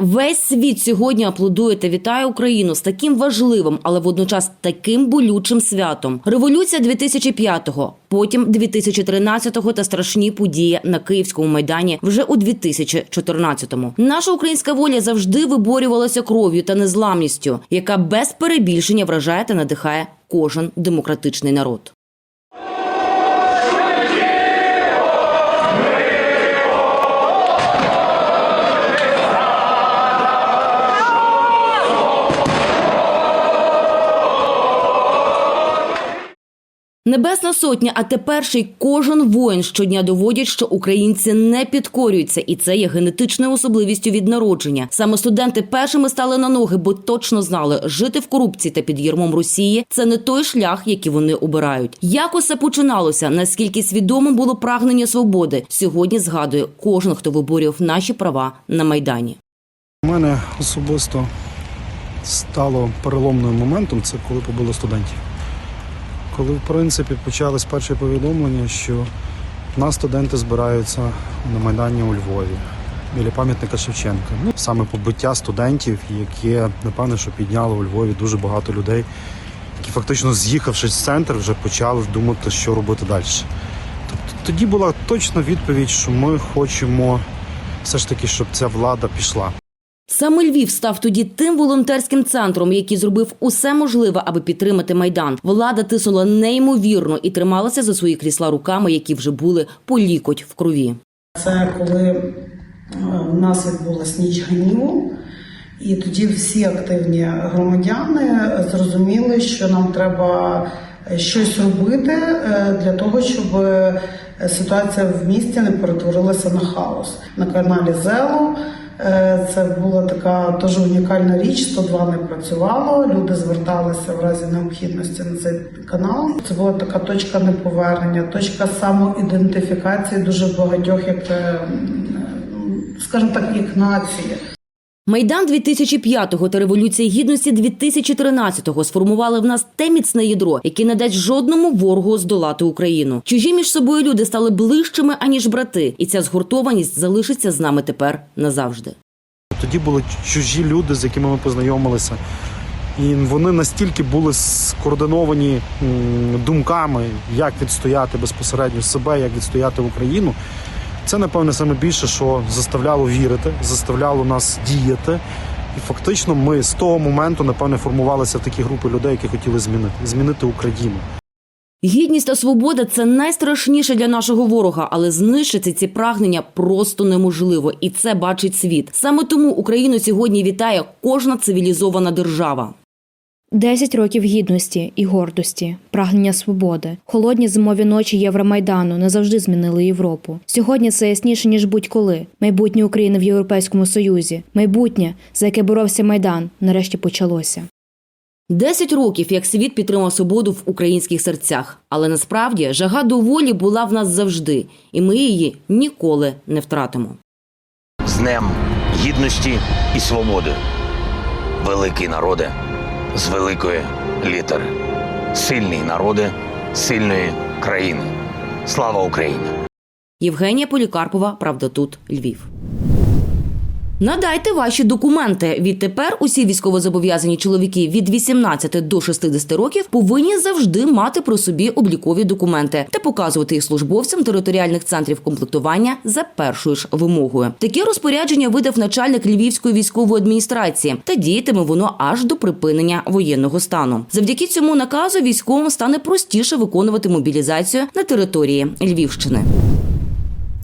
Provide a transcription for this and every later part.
Весь світ сьогодні аплодує та вітає Україну з таким важливим, але водночас таким болючим святом. Революція 2005-го, потім 2013-го та страшні події на Київському майдані вже у 2014-му. Наша українська воля завжди виборювалася кров'ю та незламністю, яка без перебільшення вражає та надихає кожен демократичний народ. Небесна сотня, а тепер ще й кожен воїн щодня доводять, що українці не підкорюються, і це є генетичною особливістю від народження. Саме студенти першими стали на ноги, бо точно знали, жити в корупції та під ярмом Росії це не той шлях, який вони обирають. Як усе починалося, наскільки свідомим було прагнення свободи, сьогодні згадує кожен, хто виборював наші права на майдані. У мене особисто стало переломним моментом, це коли побило студентів. Коли, в принципі, почались перші повідомлення, що нас студенти збираються на Майдані у Львові біля пам'ятника Шевченка. Ну, саме побиття студентів, яке, напевно, що підняло у Львові дуже багато людей, які фактично з'їхавшись з центру, вже почали думати, що робити далі. Тобто тоді була точна відповідь, що ми хочемо все ж таки, щоб ця влада пішла. Саме Львів став тоді тим волонтерським центром, який зробив усе можливе, аби підтримати майдан. Влада тиснула неймовірно і трималася за свої крісла руками, які вже були по лікоть в крові. Це коли е, в нас відбулась ніч гніву, і тоді всі активні громадяни зрозуміли, що нам треба щось робити е, для того, щоб е, ситуація в місті не перетворилася на хаос. На каналі Зело е, це була така дуже унікальна річ. 102 не працювало. Люди зверталися в разі необхідності на цей канал. Це була така точка неповернення, точка самоідентифікації дуже багатьох, як е, скажімо так, як нації. Майдан 2005-го та революція гідності 2013-го сформували в нас те міцне ядро, яке не дасть жодному ворогу здолати Україну. Чужі між собою люди стали ближчими аніж брати, і ця згуртованість залишиться з нами тепер назавжди. Тоді були чужі люди, з якими ми познайомилися. І вони настільки були скоординовані думками, як відстояти безпосередньо себе, як відстояти Україну. Це, напевне, саме більше, що заставляло вірити, заставляло нас діяти. І фактично ми з того моменту, напевне, формувалися в такі групи людей, які хотіли змінити, змінити Україну. Гідність та свобода це найстрашніше для нашого ворога, але знищити ці прагнення просто неможливо, і це бачить світ. Саме тому Україну сьогодні вітає кожна цивілізована держава. Десять років гідності і гордості, прагнення свободи, холодні зимові ночі Євромайдану не завжди змінили Європу. Сьогодні це ясніше ніж будь-коли. Майбутнє України в Європейському Союзі, майбутнє, за яке боровся майдан, нарешті почалося. Десять років, як світ підтримав свободу в українських серцях, але насправді жага до волі була в нас завжди, і ми її ніколи не втратимо. з Днем Гідності і Свободи. Великий народе з великої літери. Сильні народи сильної країни. Слава Україні! Євгенія Полікарпова, правда, тут Львів. Надайте ваші документи. Відтепер усі військовозобов'язані чоловіки від 18 до 60 років повинні завжди мати при собі облікові документи та показувати їх службовцям територіальних центрів комплектування за першою ж вимогою. Таке розпорядження видав начальник Львівської військової адміністрації, та діятиме воно аж до припинення воєнного стану. Завдяки цьому наказу військовим стане простіше виконувати мобілізацію на території Львівщини.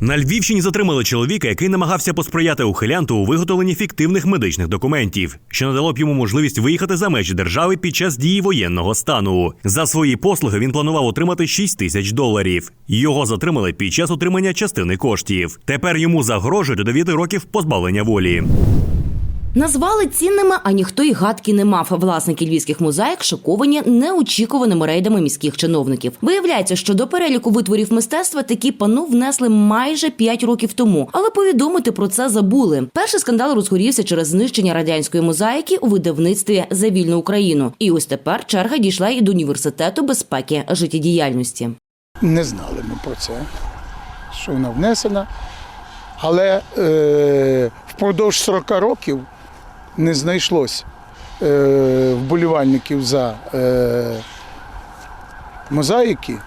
На Львівщині затримали чоловіка, який намагався посприяти ухилянту у виготовленні фіктивних медичних документів, що надало б йому можливість виїхати за межі держави під час дії воєнного стану. За свої послуги він планував отримати 6 тисяч доларів. Його затримали під час отримання частини коштів. Тепер йому загрожує до 9 років позбавлення волі. Назвали цінними, а ніхто й гадки не мав. Власники львівських мозаїк шоковані неочікуваними рейдами міських чиновників. Виявляється, що до переліку витворів мистецтва такі пану внесли майже 5 років тому, але повідомити про це забули. Перший скандал розгорівся через знищення радянської мозаїки у видавництві за вільну Україну. І ось тепер черга дійшла і до університету безпеки життєдіяльності. Не знали ми про це, що вона внесена. Але е, впродовж 40 років не знайшлось е, вболівальників за е, мозаїки,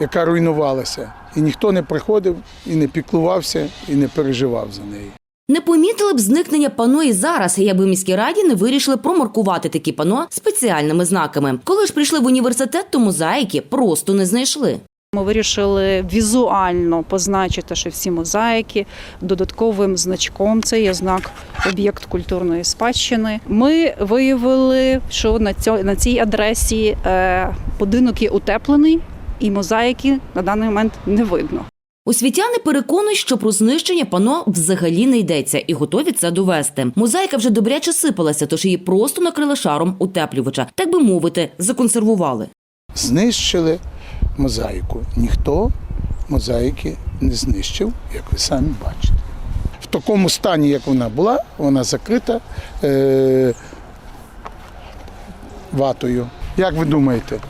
яка руйнувалася. І ніхто не приходив, і не піклувався, і не переживав за неї. Не помітили б зникнення пано і зараз, якби міській раді не вирішили промаркувати такі пано спеціальними знаками. Коли ж прийшли в університет, то мозаїки просто не знайшли. Ми вирішили візуально позначити, що всі мозаїки додатковим значком. Це є знак об'єкт культурної спадщини. Ми виявили, що на цій адресі е, будинок є утеплений, і мозаїки на даний момент не видно. Освітяни переконують, що про знищення пано взагалі не йдеться і готові це довести. Мозаїка вже добряче сипалася, тож її просто накрили шаром утеплювача, так би мовити, законсервували. Знищили мозаїку. Ніхто мозаїки не знищив, як ви самі бачите. В такому стані, як вона була, вона закрита е- ватою. Як ви думаєте,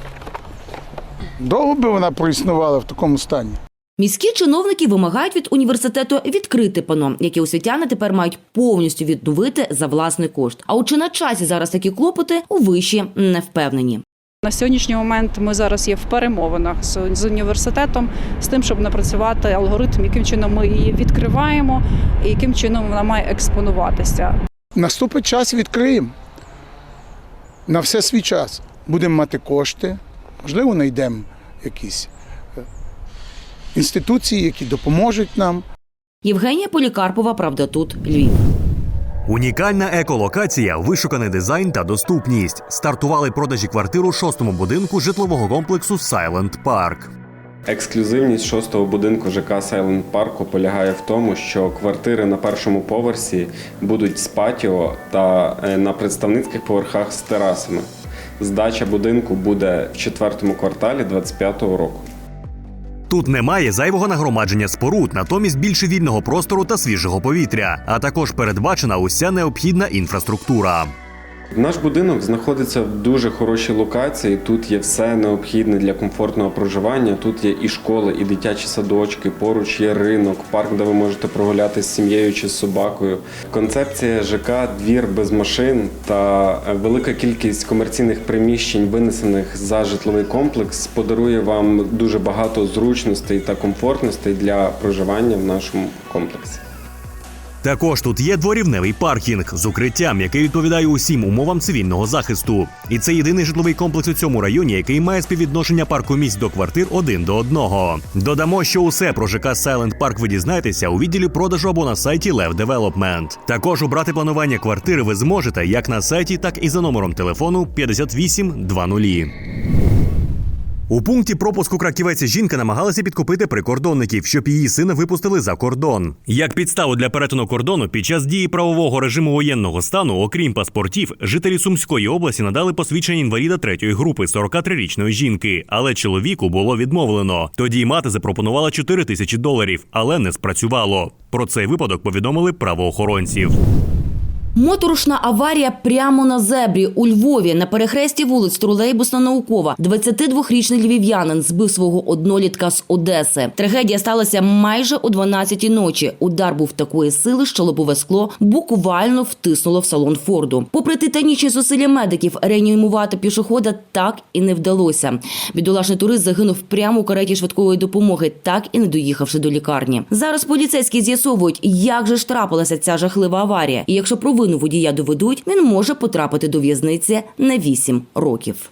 довго би вона проіснувала в такому стані? Міські чиновники вимагають від університету відкрити пано, яке освітяни тепер мають повністю відновити за власний кошт. А от чи на часі зараз такі клопоти у виші не впевнені. На сьогоднішній момент ми зараз є в перемовинах з, з університетом з тим, щоб напрацювати алгоритм, яким чином ми її відкриваємо і яким чином вона має експонуватися. Наступить час відкриємо. На все свій час. Будемо мати кошти, можливо, знайдемо якісь е, інституції, які допоможуть нам. Євгенія Полікарпова, правда, тут Львів. Унікальна еколокація, вишуканий дизайн та доступність. Стартували продажі квартир у шостому будинку житлового комплексу Silent Park. Ексклюзивність шостого будинку ЖК Silent Парку полягає в тому, що квартири на першому поверсі будуть з патіо та е, на представницьких поверхах з терасами. Здача будинку буде в четвертому кварталі 2025 року. Тут немає зайвого нагромадження споруд, натомість більше вільного простору та свіжого повітря, а також передбачена уся необхідна інфраструктура. Наш будинок знаходиться в дуже хорошій локації. Тут є все необхідне для комфортного проживання. Тут є і школи, і дитячі садочки. Поруч є ринок, парк, де ви можете прогулятися з сім'єю чи з собакою. Концепція ЖК Двір без машин та е, велика кількість комерційних приміщень, винесених за житловий комплекс, подарує вам дуже багато зручностей та комфортностей для проживання в нашому комплексі. Також тут є дворівневий паркінг з укриттям, який відповідає усім умовам цивільного захисту. І це єдиний житловий комплекс у цьому районі, який має співвідношення парку місць до квартир один до одного. Додамо, що усе про ЖК Silent Park ви дізнаєтеся у відділі продажу або на сайті Lev Development. Також обрати планування квартири ви зможете як на сайті, так і за номером телефону 5820. У пункті пропуску краківець жінка намагалася підкупити прикордонників, щоб її сина випустили за кордон. Як підставу для перетину кордону під час дії правового режиму воєнного стану, окрім паспортів, жителі Сумської області надали посвідчення інваліда третьої групи 43-річної жінки, але чоловіку було відмовлено. Тоді мати запропонувала 4 тисячі доларів, але не спрацювало. Про цей випадок повідомили правоохоронців. Моторошна аварія прямо на зебрі у Львові на перехресті вулиць Тролейбусна наукова. 22-річний львів'янин збив свого однолітка з Одеси. Трагедія сталася майже о 12-й ночі. Удар був такої сили, що лобове скло буквально втиснуло в салон Форду. Попри титанічні зусилля медиків, реанімувати пішохода так і не вдалося. Бідолашний турист загинув прямо у кареті швидкої допомоги, так і не доїхавши до лікарні. Зараз поліцейські з'ясовують, як же ж трапилася ця жахлива аварія. І якщо провину водія доведуть, він може потрапити до в'язниці на 8 років.